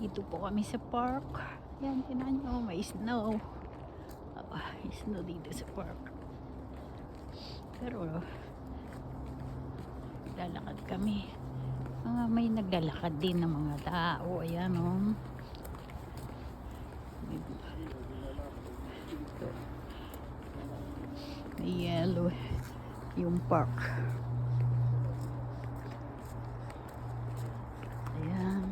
Dito po kami sa park. Yan, tinan nyo, may snow. Ah, may snow dito sa park. Pero, lalakad kami. Mga may naglalakad din ng mga tao. Ayan, oh. May yellow yung park. Ayan.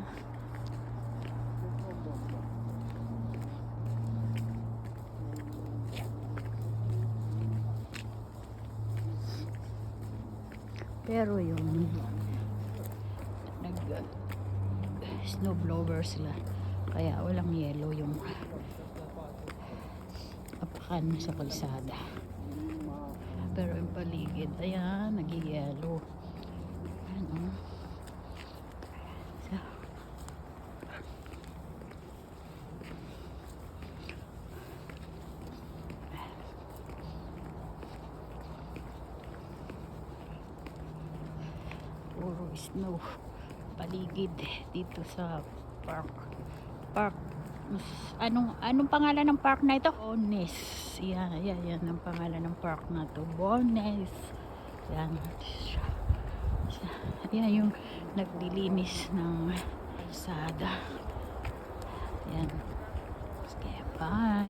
Pero yung nag snow blower sila. Kaya walang yellow yung apakan sa kalsada. Pero yung paligid ayan nag-yellow snow paligid dito sa park. Park anong anong pangalan ng park na ito? Bones. Yan yan yan ang pangalan ng park na to. Bones. Yan. Yan yung naglilinis ng kalsada. Yan. Okay bye